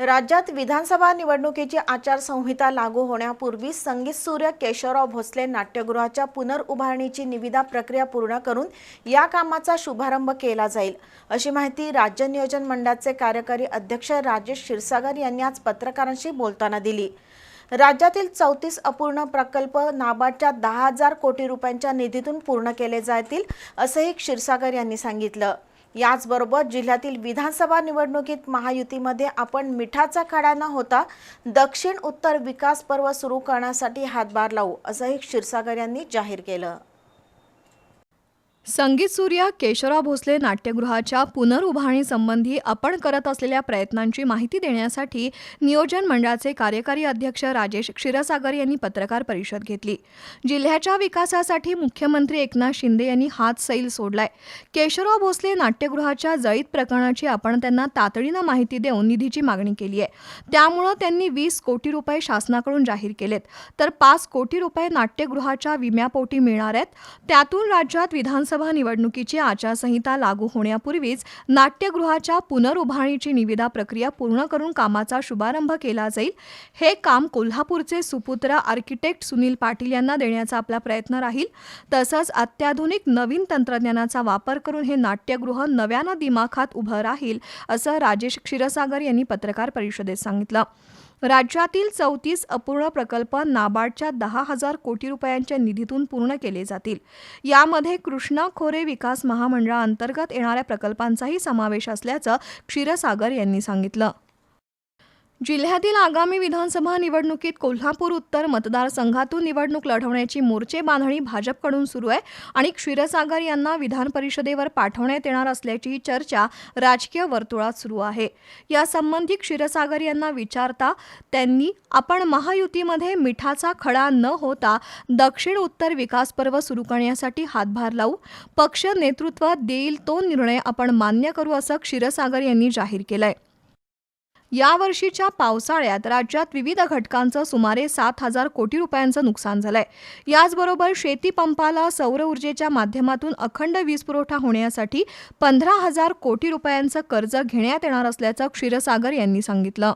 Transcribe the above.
राज्यात विधानसभा निवडणुकीची आचारसंहिता लागू होण्यापूर्वी संगीत सूर्य केशवराव भोसले नाट्यगृहाच्या पुनर्उभारणीची निविदा प्रक्रिया पूर्ण करून या कामाचा शुभारंभ केला जाईल. अशी माहिती राज्य नियोजन मंडळाचे कार्यकारी अध्यक्ष राजेश क्षीरसागर यांनी आज पत्रकारांशी बोलताना दिली. राज्यातील चौतीस अपूर्ण प्रकल्प नाबार्डच्या दहा हजार कोटी रुपयांच्या निधीतून पूर्ण केले जातील असंही क्षीरसागर यांनी सांगितलं. याचबरोबर जिल्ह्यातील विधानसभा निवडणुकीत महायुतीमध्ये आपण मिठाचा खडा न होता. दक्षिण उत्तर विकास पर्व सुरू करण्यासाठी हातभार लावू असंही क्षीरसागर यांनी जाहीर केलं. संगीत सूर्य केशवराव भोसले नाट्यगृहाच्या पुनर्उभारणीसंबंधी आपण करत असलेल्या प्रयत्नांची माहिती देण्यासाठी नियोजन मंडळाचे कार्यकारी अध्यक्ष राजेश क्षीरसागर यांनी पत्रकार परिषद घेतली. जिल्ह्याच्या विकासासाठी मुख्यमंत्री एकनाथ शिंदे यांनी हात सैल सोडलाय. केशवराव भोसले नाट्यगृहाच्या जळीत प्रकरणाची आपण त्यांना तातडीनं माहिती देऊन निधीची मागणी केली आहे. त्यामुळं त्यांनी वीस कोटी रुपये शासनाकडून जाहीर केलेत. तर पाच कोटी रुपये नाट्यगृहाच्या विम्यापोटी मिळणार आहेत. त्यातून राज्यात विधानसभा निवडणुकीची आचारसंहिता लागू होण्यापूर्वीच नाट्यगृहाच्या पुनरुभारणीची निविदा प्रक्रिया पूर्ण करून कामाचा शुभारंभ केला जाईल. हे काम कोल्हापूरचे सुपुत्र आर्किटेक्ट सुनील पाटील यांना देण्याचा आपला प्रयत्न राहील. तसंच अत्याधुनिक नवीन तंत्रज्ञानाचा वापर करून हे नाट्यगृह नव्यानं दिमाखात उभं राहील असं राजेश क्षीरसागर यांनी पत्रकार परिषदेत सांगितलं. राज्यातील चौतीस अपूर्ण प्रकल्प नाबार्डच्या दहा हजार कोटी रुपयांच्या निधीतून पूर्ण केले जातील. यामध्ये कृष्णा खोरे विकास महामंडळाअंतर्गत येणाऱ्या प्रकल्पांचाही समावेश असल्याचं क्षीरसागर यांनी सांगितलं. जिल्ह्यातील आगामी विधानसभा निवडणुकीत कोल्हापूर उत्तर मतदारसंघातून निवडणूक लढवण्याची मोर्चे बांधणी भाजपकडून सुरू आहे आणि क्षीरसागर यांना विधान परिषदेवर पाठवण्यात येणार असल्याची चर्चा राजकीय वर्तुळात सुरू आहे. यासंबंधी क्षीरसागर यांना विचारता त्यांनी आपण महायुतीमध्ये मिठाचा खडा न होता दक्षिण उत्तर विकास पर्व सुरू करण्यासाठी हातभार लावू पक्ष नेतृत्व देईल तो निर्णय आपण मान्य करू असं क्षीरसागर यांनी जाहीर केलं आहे यावर्षीच्या पावसाळ्यात राज्यात विविध घटकांचं सुमारे सात हजार कोटी रुपयांचं नुकसान झालंय. याचबरोबर शेती पंपाला सौर ऊर्जेच्या माध्यमातून अखंड वीज पुरवठा होण्यासाठी पंधरा हजार कोटी रुपयांचं कर्ज घेण्यात येणार असल्याचं क्षीरसागर यांनी सांगितलं.